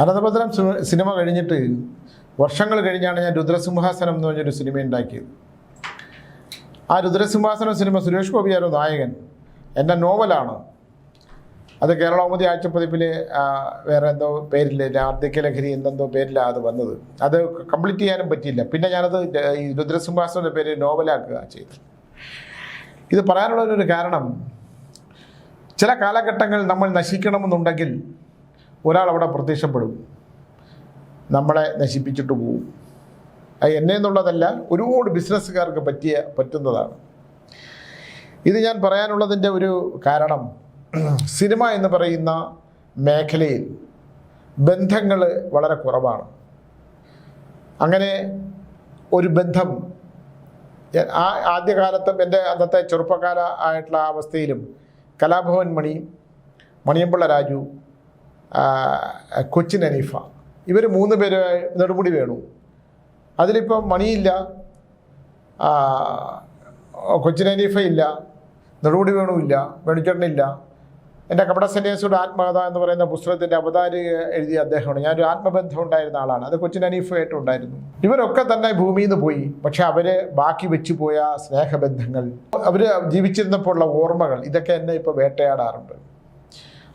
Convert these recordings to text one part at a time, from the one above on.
Ananthabhadram C- cinema കഴിഞ്ഞിട്ട് വർഷങ്ങൾ കഴിഞ്ഞാണ് ഞാൻ രുദ്രസിംഹാസനം എന്ന് പറഞ്ഞൊരു സിനിമ ഉണ്ടാക്കിയത്. ആ രുദ്രസിംഹാസനം സിനിമ സുരേഷ് ഗോപിയാരോ നായകൻ. എന്റെ നോവലാണ്. അത് കേരളൗമുദി ആഴ്ചപ്പതിപ്പിൽ വേറെ എന്തോ പേരിൽ ആർദ്ധിക ലഹരി എന്തെന്തോ പേരിലാണ് അത് വന്നത്. അത് കംപ്ലീറ്റ് ചെയ്യാനും പറ്റിയില്ല. പിന്നെ ഞാനത് ഈ രുദ്രസിംഹാസനയുടെ പേര് നോവലാക്കുക ചെയ്തു. ഇത് പറയാനുള്ളൊരു കാരണം ചില കാലഘട്ടങ്ങൾ നമ്മൾ നശിക്കണമെന്നുണ്ടെങ്കിൽ ഒരാൾ അവിടെ പ്രത്യക്ഷപ്പെടും. നമ്മളെ നശിപ്പിച്ചിട്ട് പോവും. അത് എന്നെ എന്നുള്ളതല്ല ഒരുപാട് ബിസിനസ്സുകാർക്ക് പറ്റിയ പറ്റുന്നതാണ്. ഇത് ഞാൻ പറയാനുള്ളതിന്റെ ഒരു കാരണം സിനിമ എന്ന് പറയുന്ന മേഖലയിൽ ബന്ധങ്ങൾ വളരെ കുറവാണ്. അങ്ങനെ ഒരു ബന്ധം ആ ആദ്യകാലത്തും എന്റെ അന്നത്തെ ചെറുപ്പക്കാല ആയിട്ടുള്ള അവസ്ഥയിലും കലാഭവൻ മണി മണിയമ്പിള്ള രാജു കൊച്ചിൻ അനീഫ. ഇവർ മൂന്ന് പേര് നെടുമുടി വേണു. അതിലിപ്പോൾ മണിയില്ല. കൊച്ചിൻ അനീഫ ഇല്ല. നെടുമുടി വേണുവില്ല വേണുചേട്ടനില്ല എന്റെ കപട സന്യാസിയുടെ ആത്മകഥ എന്ന് പറയുന്ന പുസ്തകത്തിന്റെ അവതാരിക എഴുതിയ അദ്ദേഹമാണ്. ഞാനൊരു ആത്മബന്ധം ഉണ്ടായിരുന്ന ആളാണ്. അത് കൊച്ചിൻ അനീഫായിട്ട് ഉണ്ടായിരുന്നു. ഇവരൊക്കെ തന്നെ ഭൂമിയിൽ നിന്ന് പോയി. പക്ഷെ അവർ ബാക്കി വെച്ചു പോയ സ്നേഹബന്ധങ്ങൾ അവർ ജീവിച്ചിരുന്നപ്പോഴുള്ള ഓർമ്മകൾ ഇതൊക്കെ എന്നെ ഇപ്പോൾ വേട്ടയാടാറുണ്ട്.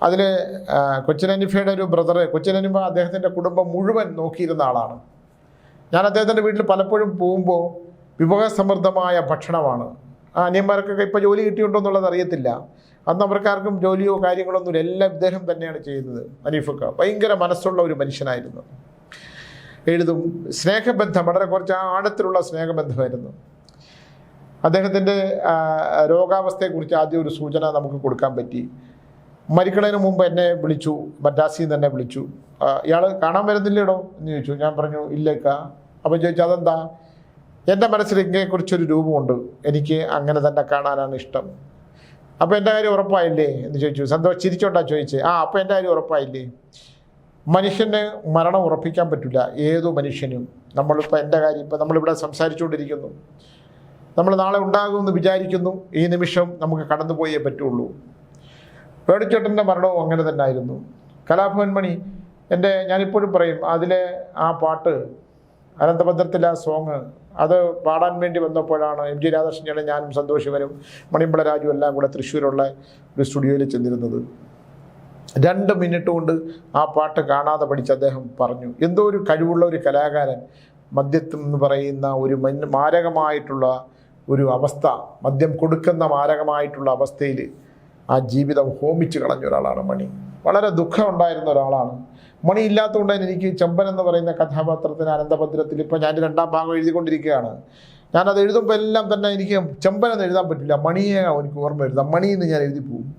അതിൽ കൊച്ചിനനിഫയുടെ ഒരു ബ്രദർ കൊച്ചിനനിഫ അദ്ദേഹത്തിന്റെ കുടുംബം മുഴുവൻ നോക്കിയിരുന്ന ആളാണ്. ഞാൻ അദ്ദേഹത്തിന്റെ വീട്ടിൽ പലപ്പോഴും പോകുമ്പോൾ വിഭവസമൃദ്ധമായ ഭക്ഷണമാണ്. ആ അനിയന്മാർക്കൊക്കെ ഇപ്പോൾ ജോലി കിട്ടിയിട്ടുണ്ടോ എന്നുള്ളത് അറിയത്തില്ല. അന്ന് അവർക്കാർക്കും ജോലിയോ കാര്യങ്ങളൊന്നും എല്ലാം ഇദ്ദേഹം തന്നെയാണ് ചെയ്യുന്നത് അനീഫൊക്കെ. ഭയങ്കര മനസ്സുള്ള ഒരു മനുഷ്യനായിരുന്നു. എഴുതും സ്നേഹബന്ധം വളരെ കുറച്ച് ആഴത്തിലുള്ള സ്നേഹബന്ധമായിരുന്നു. അദ്ദേഹത്തിന്റെ ആ, രോഗാവസ്ഥയെക്കുറിച്ച് ആദ്യം ഒരു സൂചന നമുക്ക് കൊടുക്കാൻ പറ്റി. മരിക്കണതിന് മുമ്പ് എന്നെ വിളിച്ചു മദ്രാസിൽ തന്നെ വിളിച്ചു. ഇയാൾ കാണാൻ വരുന്നില്ലേടോ എന്ന് ചോദിച്ചു. ഞാൻ പറഞ്ഞു ഇല്ലേക്ക. അപ്പം ചോദിച്ചു അതെന്താ? എന്റെ മനസ്സിൽ ഇങ്ങനെക്കുറിച്ചൊരു രൂപമുണ്ട്. എനിക്ക് അങ്ങനെ തന്നെ കാണാനാണ് ഇഷ്ടം. അപ്പോൾ എന്റെ കാര്യം ഉറപ്പായില്ലേ എന്ന് ചോദിച്ചു. സന്തോഷം ചിരിച്ചോണ്ടാ ചോദിച്ചേ. ആ അപ്പോൾ എന്റെ കാര്യം ഉറപ്പായില്ലേ? മനുഷ്യന് മരണം ഉറപ്പിക്കാൻ പറ്റില്ല ഏതു മനുഷ്യനും. നമ്മളിപ്പോൾ എന്റെ കാര്യം ഇപ്പോൾ നമ്മളിവിടെ സംസാരിച്ചുകൊണ്ടിരിക്കുന്നു. നമ്മൾ നാളെ ഉണ്ടാകുമെന്ന് വിചാരിക്കുന്നു. ഈ നിമിഷം നമുക്ക് കടന്നുപോയേ പറ്റുള്ളൂ. പേടിച്ചേട്ടന്റെ മരണവും അങ്ങനെ തന്നെ ആയിരുന്നു കലാഭവൻ മണി എന്റെ ഞാനിപ്പോഴും പറയും അതിലെ ആ പാട്ട് അനന്തഭദ്രത്തിലെ ആ സോങ് അത് പാടാൻ വേണ്ടി വന്നപ്പോഴാണ് എം ജി രാധാകൃഷ്ണനും ഞാനും സന്തോഷിവനും മണിമ്പള രാജു എല്ലാം കൂടെ തൃശ്ശൂരുള്ള ഒരു സ്റ്റുഡിയോയിൽ ചെന്നിരുന്നത്. രണ്ട് മിനിറ്റ് കൊണ്ട് ആ പാട്ട് കാണാതെ പഠിച്ച് അദ്ദേഹം പറഞ്ഞു എന്തോ ഒരു കഴിവുള്ള ഒരു കലാകാരൻ മദ്യത്തിൽ എന്ന് പറയുന്ന ഒരു മാരകമായിട്ടുള്ള ഒരു അവസ്ഥ മദ്യം കൊടുക്കുന്ന മാരകമായിട്ടുള്ള അവസ്ഥയിൽ ആ ജീവിതം ഹോമിച്ച് കളഞ്ഞ ഒരാളാണ് മണി. വളരെ ദുഃഖം ഉണ്ടായിരുന്ന ഒരാളാണ്. മണി ഇല്ലാത്തതുകൊണ്ട് തന്നെ എനിക്ക് ചെമ്പൻ എന്ന് പറയുന്ന കഥാപാത്രത്തിന് അനന്തഭദ്രത്തിൽ ഇപ്പോൾ ഞാൻ രണ്ടാം ഭാഗം എഴുതിക്കൊണ്ടിരിക്കുകയാണ്. ഞാനത് എഴുതുമ്പോൾ എല്ലാം തന്നെ എനിക്ക് ചെമ്പൻ എന്ന് എഴുതാൻ പറ്റില്ല. മണിയെ എനിക്ക് ഓർമ്മ എഴുതാം മണി എന്ന് ഞാൻ എഴുതി പോകും.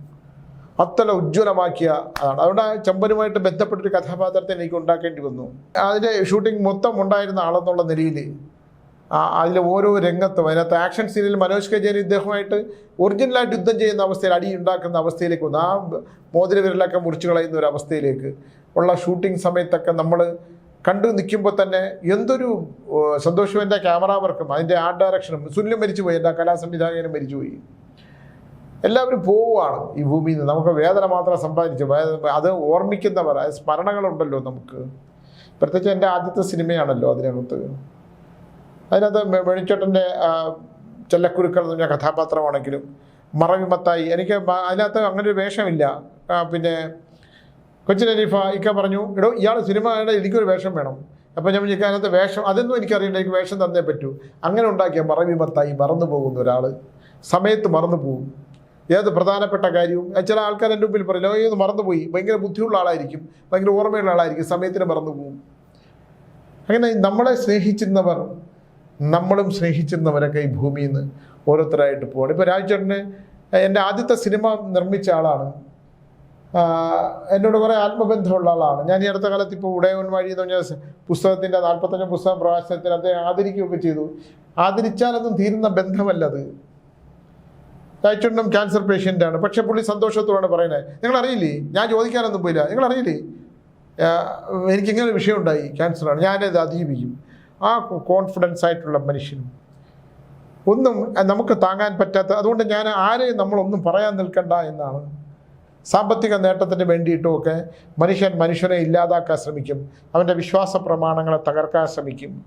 അത്ര ഉജ്ജ്വലമാക്കിയ അതാണ്. അതുകൊണ്ട് ആ ചെമ്പനുമായിട്ട് ബന്ധപ്പെട്ടൊരു കഥാപാത്രത്തെ എനിക്ക് ഉണ്ടാക്കേണ്ടി വന്നു. അതിന്റെ ഷൂട്ടിംഗ് മൊത്തം ഉണ്ടായിരുന്ന ആളെന്നുള്ള നിലയിൽ അതിൽ ഓരോ രംഗത്തും. അതിനകത്ത് ആക്ഷൻ സീനിൽ മനോജ് കജേരി ഇദ്ദേഹമായിട്ട് ഒറിജിനലായിട്ട് യുദ്ധം ചെയ്യുന്ന അവസ്ഥയിൽ അടി ഉണ്ടാക്കുന്ന അവസ്ഥയിലേക്ക് വന്നു. ആ മോതിര വിരലൊക്കെ മുറിച്ചു കളയുന്ന ഒരു അവസ്ഥയിലേക്ക് ഉള്ള ഷൂട്ടിംഗ് സമയത്തൊക്കെ നമ്മൾ കണ്ടു നിൽക്കുമ്പോൾ തന്നെ എന്തൊരു എന്റെ ക്യാമറ വർക്കും അതിന്റെ ആർട്ട് ഡയറക്ഷനും സുനിലും മരിച്ചുപോയി എന്റെ കലാ സംവിധായകനും മരിച്ചുപോയി എല്ലാവരും പോവുകയാണ് ഈ ഭൂമിയിൽ നിന്ന്. നമുക്ക് വേദന മാത്രം സമ്പാദിച്ചു അത് ഓർമ്മിക്കുന്നവർ സ്മരണകളുണ്ടല്ലോ നമുക്ക്. പ്രത്യേകിച്ച് എന്റെ ആദ്യത്തെ സിനിമയാണല്ലോ അതിനകത്ത്. അതിനകത്ത് വെണിച്ചേട്ടന്റെ ചെല്ലക്കുരുക്കൾ എന്ന് പറഞ്ഞ കഥാപാത്രമാണെങ്കിലും മറവിമത്തായി. എനിക്ക് അതിനകത്ത് അങ്ങനെ ഒരു വേഷമില്ല പിന്നെ കൊച്ചിൻ അരീഫ ഇക്ക പറഞ്ഞു എടോ ഇയാൾ സിനിമയുടെ എനിക്കൊരു വേഷം വേണം. അപ്പോൾ ഞാൻ എനിക്ക് അതിനകത്ത് വേഷം അതൊന്നും എനിക്കറിയില്ല. എനിക്ക് വേഷം തന്നേ പറ്റൂ. അങ്ങനെ ഉണ്ടാക്കിയ മറവിമത്തായി മറന്നു പോകുന്ന ഒരാൾ സമയത്ത് മറന്നു പോകും. ഏത് പ്രധാനപ്പെട്ട കാര്യവും ചില ആൾക്കാർ എന്റെ മുമ്പിൽ പറയില്ല ഇത് മറന്നുപോയി ഭയങ്കര ബുദ്ധിയുള്ള ആളായിരിക്കും. ഭയങ്കര ഓർമ്മയുള്ള ആളായിരിക്കും. സമയത്തിന് മറന്നു പോകും. അങ്ങനെ നമ്മളെ സ്നേഹിച്ചിരുന്നവർ നമ്മളും സ്നേഹിച്ചിരുന്നവരൊക്കെ ഈ ഭൂമിയിൽ നിന്ന് ഓരോരുത്തരായിട്ട് പോകണം ഇപ്പോൾ രാജചേട്ടന് എന്റെ ആദ്യത്തെ സിനിമ നിർമ്മിച്ച ആളാണ്. എന്നോട് കുറേ ആത്മബന്ധമുള്ള ആളാണ്. ഞാൻ ഈ അടുത്ത കാലത്ത് ഇപ്പോൾ ഉടയവൻ വഴി എന്ന് പറഞ്ഞ പുസ്തകത്തിന്റെ നാൽപ്പത്തഞ്ച് പുസ്തകം പ്രകാശനത്തിന് അദ്ദേഹം ആദരിക്കുകയൊക്കെ ചെയ്തു. ആദരിച്ചാലൊന്നും തീരുന്ന ബന്ധമല്ലത്. രാജ്ചേട്ടനും ക്യാൻസർ പേഷ്യന്റാണ് പക്ഷേ പുള്ളി സന്തോഷത്തോടാണ് പറയുന്നത്. നിങ്ങളറിയില്ലേ? ഞാൻ ചോദിക്കാനൊന്നും പോയില്ല. നിങ്ങളറിയില്ലേ? എനിക്കിങ്ങനെ ഒരു വിഷയം ഉണ്ടായി. ക്യാൻസറാണ് ഞാനത് അതിജീവിക്കും. ആ കോൺഫിഡൻസ് ആയിട്ടുള്ള മനുഷ്യനും. ഒന്നും നമുക്ക് താങ്ങാൻ പറ്റാത്ത അതുകൊണ്ട് ഞാൻ ആരെയും നമ്മളൊന്നും പറയാൻ നിൽക്കണ്ട എന്നാണ്. സാമ്പത്തിക നേട്ടത്തിന് വേണ്ടിയിട്ടുമൊക്കെ മനുഷ്യൻ മനുഷ്യനെ ഇല്ലാതാക്കാൻ ശ്രമിക്കും. അവന്റെ വിശ്വാസ പ്രമാണങ്ങളെ തകർക്കാൻ ശ്രമിക്കും.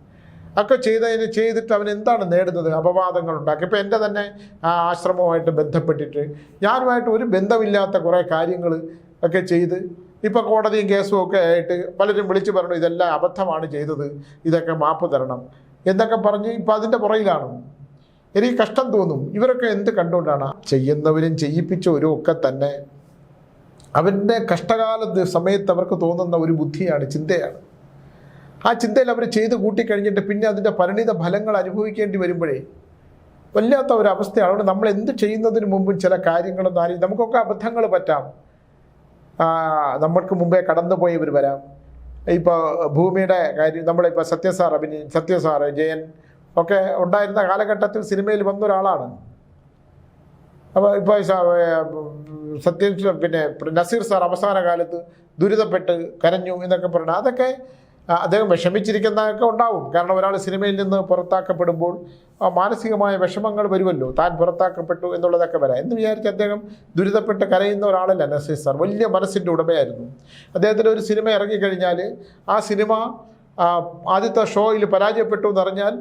ഒക്കെ ചെയ്തതിന് ചെയ്തിട്ട് അവൻ എന്താണ് നേടുന്നത്? അപവാദങ്ങൾ ഉണ്ടാക്കി. ഇപ്പോൾ എന്റെ തന്നെ ആ ആശ്രമവുമായിട്ട് ബന്ധപ്പെട്ടിട്ട് ഞാനുമായിട്ട് ഒരു ബന്ധമില്ലാത്ത കുറേ കാര്യങ്ങൾ ഒക്കെ ചെയ്ത് ഇപ്പോൾ കോടതിയും കേസും ഒക്കെ ആയിട്ട് പലരും വിളിച്ചു പറഞ്ഞു ഇതെല്ലാം അബദ്ധമാണ് ചെയ്തത് ഇതൊക്കെ മാപ്പ് തരണം എന്നൊക്കെ പറഞ്ഞ് ഇപ്പോൾ അതിന്റെ പുറയിലാണ് എനിക്ക് കഷ്ടം തോന്നും. ഇവരൊക്കെ എന്ത് കണ്ടുകൊണ്ടാണ്? ചെയ്യുന്നവരും ചെയ്യിപ്പിച്ച ഒരു ഒക്കെ തന്നെ. അവന്റെ കഷ്ടകാല സമയത്ത് അവർക്ക് തോന്നുന്ന ഒരു ബുദ്ധിയാണ് ചിന്തയാണ്. ആ ചിന്തയിൽ അവർ ചെയ്ത് കൂട്ടിക്കഴിഞ്ഞിട്ട് പിന്നെ അതിന്റെ പരിണിത ഫലങ്ങൾ അനുഭവിക്കേണ്ടി വരുമ്പോഴേ വല്ലാത്ത ഒരു അവസ്ഥയാണ്. അതുകൊണ്ട് നമ്മൾ എന്ത് ചെയ്യുന്നതിന് മുമ്പും ചില കാര്യങ്ങൾ ആരും നമുക്കൊക്കെ അബദ്ധങ്ങൾ പറ്റാം. നമ്മൾക്ക് മുമ്പേ കടന്നുപോയവർ വരാം. ഇപ്പോൾ ഭൂമിയുടെ കാര്യം നമ്മളിപ്പോൾ സത്യസാർ അഭിനയ സത്യസാർ ജയൻ ഒക്കെ ഉണ്ടായിരുന്ന കാലഘട്ടത്തിൽ സിനിമയിൽ വന്ന ഒരാളാണ് അപ്പോൾ ഇപ്പോൾ സത്യം പിന്നെ നസീർ സാർ അവസാന കാലത്ത് ദുരിതപ്പെട്ട് കരഞ്ഞു എന്നൊക്കെ പറഞ്ഞു. അതൊക്കെ അദ്ദേഹം വിഷമിച്ചിരിക്കുന്നതൊക്കെ ഉണ്ടാവും. കാരണം ഒരാൾ സിനിമയിൽ നിന്ന് പുറത്താക്കപ്പെടുമ്പോൾ മാനസികമായ വിഷമങ്ങൾ വരുമല്ലോ. താൻ പുറത്താക്കപ്പെട്ടു എന്നുള്ളതൊക്കെ വരാം. എന്ന് വിചാരിച്ച് അദ്ദേഹം ദുരിതപ്പെട്ട് കരയുന്ന ഒരാളല്ല നസീർ സാർ. വലിയ മനസ്സിന്റെ ഉടമയായിരുന്നു. അദ്ദേഹത്തിന്റെ ഒരു സിനിമ ഇറങ്ങിക്കഴിഞ്ഞാൽ ആ സിനിമ ആദ്യത്തെ ഷോയിൽ പരാജയപ്പെട്ടു എന്നറിഞ്ഞാൽ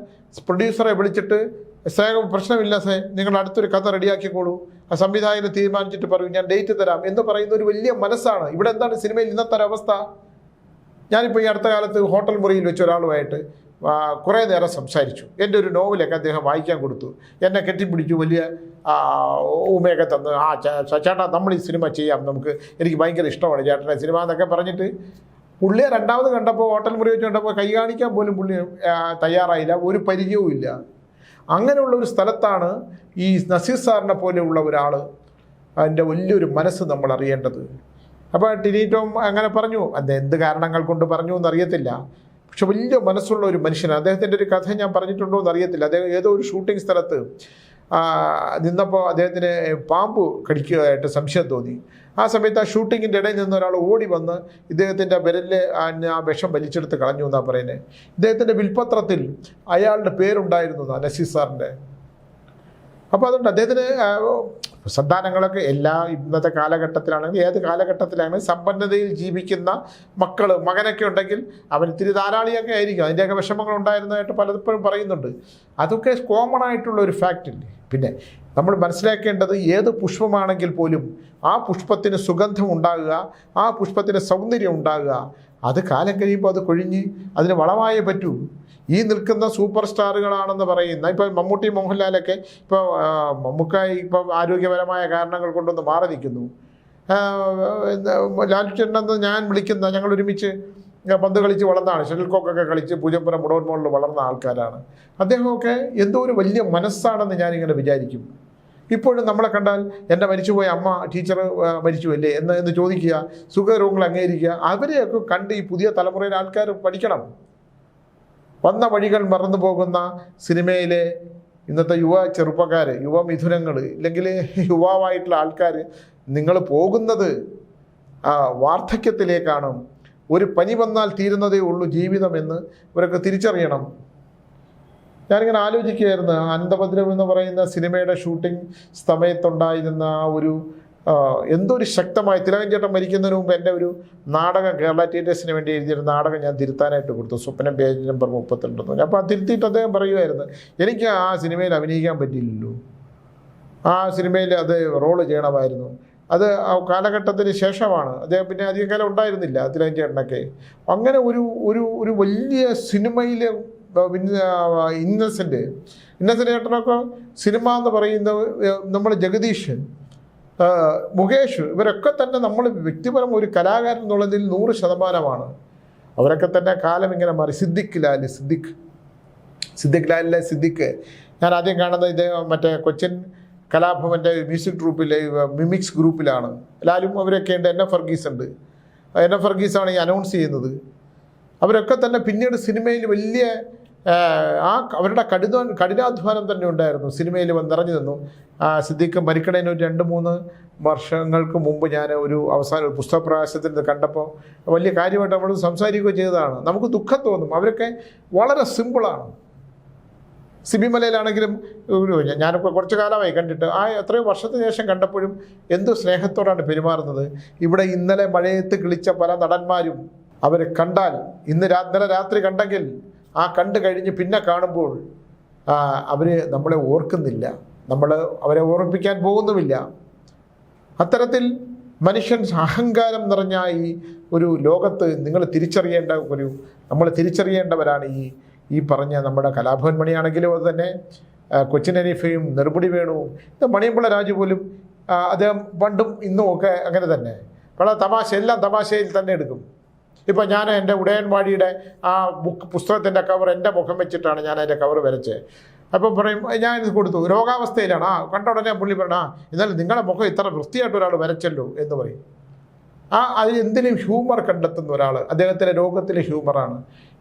പ്രൊഡ്യൂസറെ വിളിച്ചിട്ട് സ്നേഹം പ്രശ്നമില്ല സേ നിങ്ങൾ അടുത്തൊരു കഥ റെഡിയാക്കിക്കോളൂ. ആ സംവിധായകനെ തീരുമാനിച്ചിട്ട് പറയും ഞാൻ ഡേറ്റ് തരാം. എന്ന് പറയുന്ന ഒരു വലിയ മനസ്സാണ്. ഇവിടെ എന്താണ് സിനിമയിൽ ഇന്നത്തെ അവസ്ഥ? ഞാനിപ്പോൾ ഈ അടുത്ത കാലത്ത് ഹോട്ടൽ മുറിയിൽ വെച്ച ഒരാളുമായിട്ട് കുറേ നേരം സംസാരിച്ചു. എന്റെ ഒരു നോവലൊക്കെ അദ്ദേഹം വായിക്കാൻ കൊടുത്തു. എന്നെ കെട്ടിപ്പിടിച്ചു വലിയ ഉമയൊക്കെ തന്ന് ആ ചേട്ടാ നമ്മൾ ഈ സിനിമ ചെയ്യാം നമുക്ക്. എനിക്ക് ഭയങ്കര ഇഷ്ടമാണ് ചേട്ടനെ സിനിമ എന്നൊക്കെ പറഞ്ഞിട്ട് പുള്ളിയെ രണ്ടാമത് കണ്ടപ്പോൾ ഹോട്ടൽ മുറി വെച്ച് കണ്ടപ്പോൾ കൈ കാണിക്കാൻ പോലും പുള്ളി തയ്യാറായില്ല. ഒരു പരിചയവും ഇല്ല. അങ്ങനെയുള്ള ഒരു സ്ഥലത്താണ് ഈ നസീർ സാറിനെ പോലെയുള്ള ഒരാൾ അതിന്റെ വലിയൊരു മനസ്സ് നമ്മൾ അറിയേണ്ടത് അപ്പോൾ ടിനീറ്റോം അങ്ങനെ പറഞ്ഞു. അത് എന്ത് കാരണങ്ങൾ കൊണ്ട് പറഞ്ഞു എന്നറിയത്തില്ല. പക്ഷെ വലിയ മനസ്സുള്ള ഒരു മനുഷ്യനാണ്. അദ്ദേഹത്തിന്റെ ഒരു കഥ ഞാൻ പറഞ്ഞിട്ടുണ്ടോ എന്ന് അറിയത്തില്ല അദ്ദേഹം ഏതോ ഒരു ഷൂട്ടിംഗ് സ്ഥലത്ത് നിന്നപ്പോൾ അദ്ദേഹത്തിന് പാമ്പ് കടിക്കുകയായിട്ട് സംശയം തോന്നി. ആ സമയത്ത് ആ ഷൂട്ടിങ്ങിന്റെ ഇടയിൽ നിന്ന് ഒരാൾ ഓടി വന്ന് ഇദ്ദേഹത്തിന്റെ വിരലിൽ ആ വിഷം വലിച്ചെടുത്ത് കളഞ്ഞു എന്നാണ് പറയുന്നത് ഇദ്ദേഹത്തിന്റെ വിൽപത്രത്തിൽ അയാളുടെ പേരുണ്ടായിരുന്നു നസീർ സാറിന്റെ. അപ്പോൾ അതുകൊണ്ട് അദ്ദേഹത്തിന് സന്താനങ്ങളൊക്കെ എല്ലാ ഇന്നത്തെ കാലഘട്ടത്തിലാണെങ്കിൽ ഏത് കാലഘട്ടത്തിലാണെങ്കിൽ സമ്പന്നതയിൽ ജീവിക്കുന്ന മക്കൾ മകനൊക്കെ ഉണ്ടെങ്കിൽ അവൻ ഇത്തിരി ധാരാളിയൊക്കെ ആയിരിക്കും. അതിന്റെയൊക്കെ വിഷമങ്ങൾ ഉണ്ടായിരുന്നതായിട്ട് പലപ്പോഴും പറയുന്നുണ്ട്. അതൊക്കെ കോമൺ ആയിട്ടുള്ള ഒരു ഫാക്റ്റ് ഫാക്റ്റില്ലേ പിന്നെ നമ്മൾ മനസ്സിലാക്കേണ്ടത് ഏത് പുഷ്പമാണെങ്കിൽ പോലും ആ പുഷ്പത്തിന് സുഗന്ധം ഉണ്ടാകുക ആ പുഷ്പത്തിന് സൗന്ദര്യം ഉണ്ടാകുക അത് കാലം കഴിയുമ്പോൾ അത് കൊഴിഞ്ഞ് അതിന് വളമായേ പറ്റൂ. ഈ നിൽക്കുന്ന സൂപ്പർ സ്റ്റാറുകളാണെന്ന് പറയുന്ന ഇപ്പോൾ മമ്മൂട്ടി മോഹൻലാലൊക്കെ ഇപ്പോൾ മമ്മൂക്കായി ഇപ്പം ആരോഗ്യപരമായ കാരണങ്ങൾ കൊണ്ടൊന്ന് മാറി നിൽക്കുന്നു. ലാൽചേട്ടനെന്ന് ഞാൻ വിളിക്കുന്ന ഞങ്ങൾ ഒരുമിച്ച് പന്ത് കളിച്ച് വളർന്നതാണ് ഷട്ടിൽ കോക്കൊക്കെ കളിച്ച് പൂജപ്പുരം മുടവൻ മോളിൽ വളർന്ന ആൾക്കാരാണ്. അദ്ദേഹമൊക്കെ എന്തോ ഒരു വലിയ മനസ്സാണെന്ന് ഞാനിങ്ങനെ വിചാരിക്കും. ഇപ്പോഴും നമ്മളെ കണ്ടാൽ എന്റെ മരിച്ചുപോയ അമ്മ ടീച്ചർ മരിച്ചു അല്ലേ എന്ന് എന്ന് ചോദിക്കുക സുഖരോഗങ്ങൾ അംഗീകരിക്കുക അവരെയൊക്കെ കണ്ട് ഈ പുതിയ തലമുറയിലെ ആൾക്കാർ പഠിക്കണം. വന്ന വഴികൾ മറന്നു പോകുന്ന സിനിമയിലെ ഇന്നത്തെ യുവ ചെറുപ്പക്കാർ യുവ മിഥുനങ്ങൾ ഇല്ലെങ്കിൽ യുവാവായിട്ടുള്ള ആൾക്കാർ നിങ്ങൾ പോകുന്നത് വാർദ്ധക്യത്തിലേക്കാണ്. ഒരു പനി വന്നാൽ തീരുന്നതേ ഉള്ളൂ ജീവിതം എന്ന് ഇവരൊക്കെ തിരിച്ചറിയണം. ഞാനിങ്ങനെ ആലോചിക്കുകയായിരുന്നു. അനന്തഭദ്രം എന്ന് പറയുന്ന സിനിമയുടെ ഷൂട്ടിംഗ് സമയത്തുണ്ടായിരുന്ന ആ ഒരു ആ, എന്തോ ഒരു ശക്തമായ തിലകൻ ചേട്ടൻ മരിക്കുന്നതിന് മുമ്പ് എന്റെ ഒരു നാടകം കേരള തിയേറ്റേഴ്സിന് വേണ്ടി എഴുതിയൊരു നാടകം ഞാൻ തിരുത്താനായിട്ട് കൊടുത്തു. സ്വപ്നം പേജ് നമ്പർ മുപ്പത്തിരണ്ടെന്ന്. അപ്പോൾ ആ തിരുത്തിയിട്ട് അദ്ദേഹം പറയുമായിരുന്നു എനിക്ക് ആ സിനിമയിൽ അഭിനയിക്കാൻ പറ്റിയില്ലല്ലോ ആ സിനിമയിൽ അത് റോൾ ചെയ്യണമായിരുന്നു. അത് ആ കാലഘട്ടത്തിന് ശേഷമാണ്. അദ്ദേഹം പിന്നെ അധികം കാലം ഉണ്ടായിരുന്നില്ല തിലകൻ ചേട്ടനൊക്കെ. അങ്ങനെ ഒരു ഒരു ഒരു വലിയ സിനിമയിലെ ഇന്നസെന്റ് ഇന്നസെന്റ് ചേട്ടനൊക്കെ സിനിമ എന്ന് പറയുന്നത് നമ്മുടെ ജഗദീഷ് മുകേഷ് ഇവരൊക്കെ തന്നെ നമ്മൾ വ്യക്തിപരം ഒരു കലാകാരൻ എന്നുള്ളതിൽ നൂറ് ശതമാനമാണ്. അവരൊക്കെ തന്നെ കാലം ഇങ്ങനെ മാറി. സിദ്ദിഖ് ലാൽ സിദ്ദിഖ്. സിദ്ദിഖ് ലാലിലെ സിദ്ദിഖ്. ഞാൻ ആദ്യം കാണുന്നത് ഇദ്ദേഹം മറ്റേ കൊച്ചിൻ കലാഭവന്റെ മ്യൂസിക് ട്രൂപ്പിലെ മിമിക്സ് ഗ്രൂപ്പിലാണ്. ലാലും അവരൊക്കെ ഉണ്ട്. എൻ എഫ് ഫർഗീസ് ഉണ്ട്. എൻ എഫ് ഫർഗീസാണ് ഈ അനൗൺസ് ചെയ്യുന്നത്. അവരൊക്കെ തന്നെ പിന്നീട് സിനിമയിൽ വലിയ ആ, അവരുടെ കഠിന കഠിനാധ്വാനം തന്നെ ഉണ്ടായിരുന്നു. സിനിമയിൽ വന്ന് നിറഞ്ഞു നിന്നു. സിദ്ദീഖ് മരിക്കണേന് ഒരു രണ്ട് മൂന്ന് വർഷങ്ങൾക്ക് മുമ്പ് ഞാൻ ഒരു അവസാന ഒരു പുസ്തക പ്രകാശത്തിൽ നിന്ന് കണ്ടപ്പോൾ വലിയ കാര്യമായിട്ട് നമ്മൾ സംസാരിക്കുകയോ ചെയ്തതാണ്. നമുക്ക് ദുഃഖം തോന്നും. അവരൊക്കെ വളരെ സിമ്പിളാണ് സിബിമലയിലാണെങ്കിലും ഒരു ഞാനിപ്പോൾ കുറച്ച് കാലമായി കണ്ടിട്ട് ആ എത്രയോ വർഷത്തിന് ശേഷം കണ്ടപ്പോഴും എന്തു സ്നേഹത്തോടാണ് പെരുമാറുന്നത്. ഇവിടെ ഇന്നലെ മഴയത്ത് കിളിച്ച പല നടന്മാരും അവരെ കണ്ടാൽ ഇന്ന് ഇന്നലെ രാത്രി കണ്ടെങ്കിൽ ആ കണ്ടു കഴിഞ്ഞ് പിന്നെ കാണുമ്പോൾ അവർ നമ്മളെ ഓർക്കുന്നില്ല. നമ്മൾ അവരെ ഓർമ്മിപ്പിക്കാൻ പോകുന്നുമില്ല. അത്തരത്തിൽ മനുഷ്യൻ അഹങ്കാരം നിറഞ്ഞ ഈ ഒരു ലോകത്ത് നിങ്ങൾ തിരിച്ചറിയേണ്ട ഒരു നമ്മൾ തിരിച്ചറിയേണ്ടവരാണ് ഈ ഈ പറഞ്ഞ നമ്മുടെ കലാഭവൻ മണിയാണെങ്കിലും അത് തന്നെ കൊച്ചിൻ ഹനീഫയും നെറുപടി വേണുവും ഇത് മണിയമ്പിള്ള രാജു പോലും അദ്ദേഹം പണ്ടും ഇന്നും ഒക്കെ അങ്ങനെ തന്നെ. വളരെ തമാശ എല്ലാം തമാശയിൽ തന്നെ എടുക്കും. ഇപ്പം ഞാൻ എന്റെ ഉടയൻവാടിയുടെ ആ ബുക്ക് പുസ്തകത്തിന്റെ കവർ എന്റെ മുഖം വെച്ചിട്ടാണ് ഞാൻ അതിന്റെ കവർ വരച്ചത്. അപ്പം പറയും ഞാൻ ഇത് കൊടുത്തു. രോഗാവസ്ഥയിലാണ്. ആ കണ്ട ഉടനെ പുള്ളി പറയണ എന്നാലും നിങ്ങളുടെ മുഖം ഇത്ര വൃത്തിയായിട്ട് ഒരാൾ വരച്ചല്ലോ എന്ന് പറയും. ആ അതിൽ എന്തിനും ഹ്യൂമർ കണ്ടെത്തുന്ന ഒരാൾ? അദ്ദേഹത്തിന്റെ രോഗത്തിലെ ഹ്യൂമറാണ്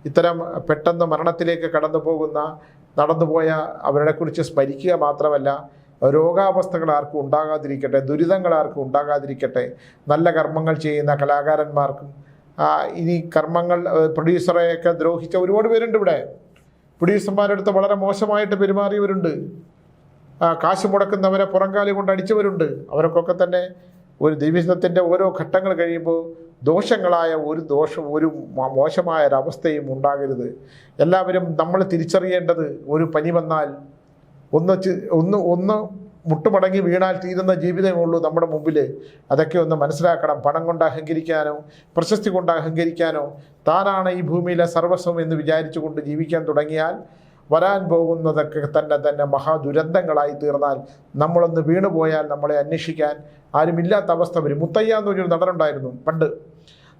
ഇത്തരം പെട്ടെന്ന് മരണത്തിലേക്ക് കടന്നു പോകുന്ന നടന്നുപോയ അവരെ കുറിച്ച് സ്മരിക്കുക മാത്രമല്ല രോഗാവസ്ഥകൾ ആർക്കും ഉണ്ടാകാതിരിക്കട്ടെ ദുരിതങ്ങൾ ആർക്കും ഉണ്ടാകാതിരിക്കട്ടെ നല്ല കർമ്മങ്ങൾ ചെയ്യുന്ന കലാകാരന്മാർക്കും ഇനി കർമ്മങ്ങൾ പ്രൊഡ്യൂസറെയൊക്കെ ദ്രോഹിച്ച ഒരുപാട് പേരുണ്ട് ഇവിടെ. പ്രൊഡ്യൂസർമാരുടെ അടുത്ത് വളരെ മോശമായിട്ട് പെരുമാറിയവരുണ്ട്. കാശ് മുടക്കുന്നവരെ പുറംകാലി കൊണ്ട് അടിച്ചവരുണ്ട്. അവർക്കൊക്കെ തന്നെ ഒരു ദിവസത്തിന്റെ ഓരോ ഘട്ടങ്ങൾ കഴിയുമ്പോൾ ദോഷങ്ങളായ ഒരു ദോഷം ഒരു മോശമായ ഒരവസ്ഥയും ഉണ്ടാകരുത്. എല്ലാവരും നമ്മൾ തിരിച്ചറിയേണ്ടത് ഒരു പനി വന്നാൽ ഒന്ന് ഒന്ന് ഒന്ന് മുട്ടുമടങ്ങി വീണാൽ തീരുന്ന ജീവിതമേ ഉള്ളൂ നമ്മുടെ മുമ്പിൽ. അതൊക്കെ ഒന്ന് മനസ്സിലാക്കണം. പണം കൊണ്ട് അഹങ്കരിക്കാനോ പ്രശസ്തി കൊണ്ട് അഹങ്കരിക്കാനോ താനാണ് ഈ ഭൂമിയിലെ സർവസ്വം എന്ന് വിചാരിച്ചുകൊണ്ട് ജീവിക്കാൻ തുടങ്ങിയാൽ വരാൻ പോകുന്നതൊക്കെ തന്നെ തന്നെ മഹാദുരന്തങ്ങളായി തീർന്നാൽ നമ്മളൊന്ന് വീണുപോയാൽ നമ്മളെ അന്വേഷിക്കാൻ ആരുമില്ലാത്ത അവസ്ഥ വരും. മുത്തയ്യ എന്ന് പറഞ്ഞൊരു നടനുണ്ടായിരുന്നു പണ്ട്.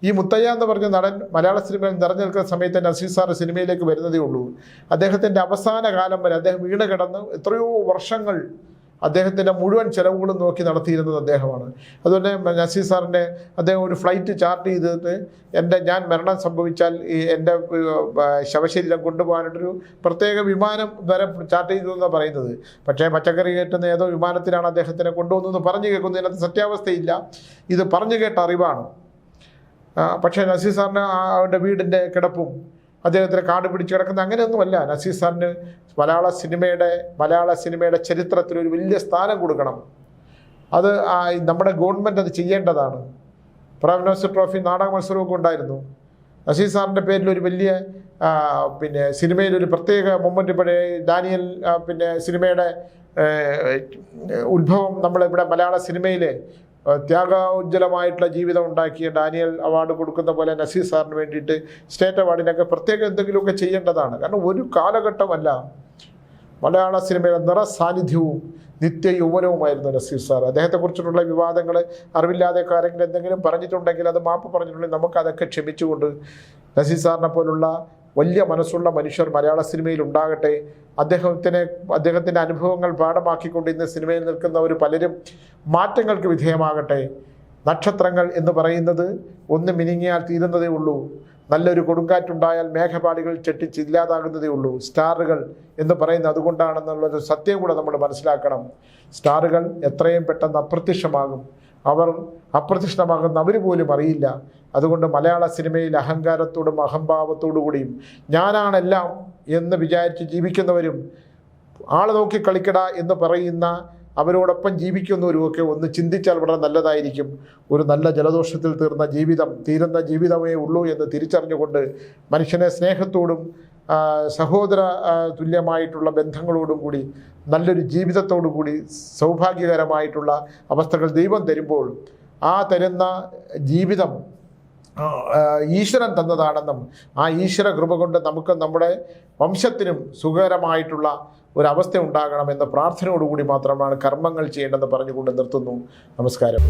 ഈ മുത്തയ്യ എന്ന് പറഞ്ഞ നടൻ മലയാള സിനിമയിൽ നിറഞ്ഞു നിൽക്കുന്ന സമയത്ത് തന്നെ അസീസ് സാറ് സിനിമയിലേക്ക് വരുന്നതേ ഉള്ളൂ. അദ്ദേഹത്തിന്റെ അവസാന കാലം വരെ അദ്ദേഹം വീണ് കിടന്ന് എത്രയോ വർഷങ്ങൾ അദ്ദേഹത്തിന്റെ മുഴുവൻ ചിലവുകളും നോക്കി നടത്തിയിരുന്നത് അദ്ദേഹമാണ്. അതുപോലെ നസീർ സാറിന്റെ അദ്ദേഹം ഒരു ഫ്ലൈറ്റ് ചാർട്ട് ചെയ്തിട്ട് എന്റെ ഞാൻ മരണം സംഭവിച്ചാൽ ഈ എന്റെ ശവശരീരം കൊണ്ടുപോകാനായിട്ടൊരു പ്രത്യേക വിമാനം വരെ ചാർട്ട് ചെയ്തു എന്നാണ് പറയുന്നത്. പക്ഷേ പച്ചക്കറി കയറ്റുന്ന ഏതോ വിമാനത്തിലാണ് അദ്ദേഹത്തിനെ കൊണ്ടുവന്നതെന്ന് പറഞ്ഞു കേൾക്കുന്നതിനകത്ത് സത്യാവസ്ഥയില്ല. ഇത് പറഞ്ഞു കേട്ട അറിവാണ്. പക്ഷേ നസീർ സാറിന് അവന്റെ വീടിന്റെ കിടപ്പും അദ്ദേഹത്തിന് കാട് പിടിച്ച് കിടക്കുന്ന അങ്ങനെയൊന്നുമല്ല. നസീർ സാറിന് മലയാള സിനിമയുടെ മലയാള സിനിമയുടെ ചരിത്രത്തിൽ ഒരു വലിയ സ്ഥാനം കൊടുക്കണം. അത് നമ്മുടെ ഗവൺമെന്റ് അത് ചെയ്യേണ്ടതാണ്. പ്രേംനോസ് ട്രോഫി നാടക മത്സരമൊക്കെ ഉണ്ടായിരുന്നു. നസീർ സാറിന്റെ പേരിൽ ഒരു വലിയ പിന്നെ സിനിമയിൽ ഒരു പ്രത്യേക മൊമെന്റ് ഇവിടെ ഡാനിയൽ പിന്നെ സിനിമയുടെ ഉത്ഭവം നമ്മളിവിടെ മലയാള സിനിമയിൽ ത്യാഗോജ്വലമായിട്ടുള്ള ജീവിതം ഉണ്ടാക്കിയ ഡാനിയൽ അവാർഡ് കൊടുക്കുന്ന പോലെ നസീർ സാറിന് വേണ്ടിയിട്ട് സ്റ്റേറ്റ് അവാർഡിനൊക്കെ പ്രത്യേകം എന്തെങ്കിലുമൊക്കെ ചെയ്യേണ്ടതാണ്. കാരണം ഒരു കാലഘട്ടമല്ല. മലയാള സിനിമയുടെ നിറ സാന്നിധ്യവും നിത്യ യൗവനവുമായിരുന്നു നസീർ സാർ അദ്ദേഹത്തെക്കുറിച്ചിട്ടുള്ള വിവാദങ്ങൾ അറിവില്ലാതെ ആരെങ്കിലും എന്തെങ്കിലും പറഞ്ഞിട്ടുണ്ടെങ്കിൽ അത് മാപ്പ് പറഞ്ഞിട്ടുണ്ടെങ്കിൽ നമുക്കതൊക്കെ ക്ഷമിച്ചുകൊണ്ട് നസീർ സാറിനെ പോലുള്ള വലിയ മനസ്സുള്ള മനുഷ്യർ മലയാള സിനിമയിൽ ഉണ്ടാകട്ടെ അദ്ദേഹത്തിന് അദ്ദേഹത്തിന്റെ അനുഭവങ്ങൾ പാഠമാക്കിക്കൊണ്ട് ഇന്ന് സിനിമയിൽ നിൽക്കുന്നവർ പലരും മാറ്റങ്ങൾക്ക് വിധേയമാകട്ടെ. നക്ഷത്രങ്ങൾ എന്ന് പറയുന്നത് ഒന്ന് മിനിങ്ങിയാൽ തീരുന്നതേ ഉള്ളൂ. നല്ലൊരു കൊടുങ്കാറ്റുണ്ടായാൽ മേഘപാളികൾ ചെട്ടിച്ച് ഇല്ലാതാകുന്നതേ ഉള്ളൂ. സ്റ്റാറുകൾ എന്ന് പറയുന്നത് അതുകൊണ്ടാണെന്നുള്ളൊരു സത്യം കൂടെ നമ്മൾ മനസ്സിലാക്കണം. സ്റ്റാറുകൾ എത്രയും പെട്ടെന്ന് അപ്രത്യക്ഷമാകും. അവർ അപ്രത്യക്ഷമാകുന്ന അവർ പോലും അറിയില്ല. അതുകൊണ്ട് മലയാള സിനിമയിൽ അഹങ്കാരത്തോടും അഹംഭാവത്തോടു കൂടിയും ഞാനാണെല്ലാം എന്ന് വിചാരിച്ച് ജീവിക്കുന്നവരും ആളെ നോക്കി കളിക്കട എന്ന് പറയുന്ന അവരോടൊപ്പം ജീവിക്കുന്നവരുമൊക്കെ ഒന്ന് ചിന്തിച്ചാൽ വളരെ നല്ലതായിരിക്കും. ഒരു നല്ല ജലദോഷത്തിൽ തീർന്ന ജീവിതം തീരുന്ന ജീവിതമേ ഉള്ളൂ എന്ന് തിരിച്ചറിഞ്ഞുകൊണ്ട് മനുഷ്യനെ സ്നേഹത്തോടും സഹോദര തുല്യമായിട്ടുള്ള ബന്ധങ്ങളോടും കൂടി നല്ലൊരു ജീവിതത്തോടു കൂടി സൗഭാഗ്യകരമായിട്ടുള്ള അവസ്ഥകൾ ദൈവം തരുമ്പോൾ ആ തരുന്ന ജീവിതം ഈശ്വരൻ തന്നതാണെന്നും ആ ഈശ്വര കൃപ കൊണ്ട് നമുക്ക് നമ്മുടെ വംശത്തിനും സുഖകരമായിട്ടുള്ള ഒരവസ്ഥ ഉണ്ടാകണമെന്ന പ്രാർത്ഥനയോടുകൂടി മാത്രമാണ് കർമ്മങ്ങൾ ചെയ്യേണ്ടതെന്ന് പറഞ്ഞുകൊണ്ട് നിർത്തുന്നു. നമസ്കാരം.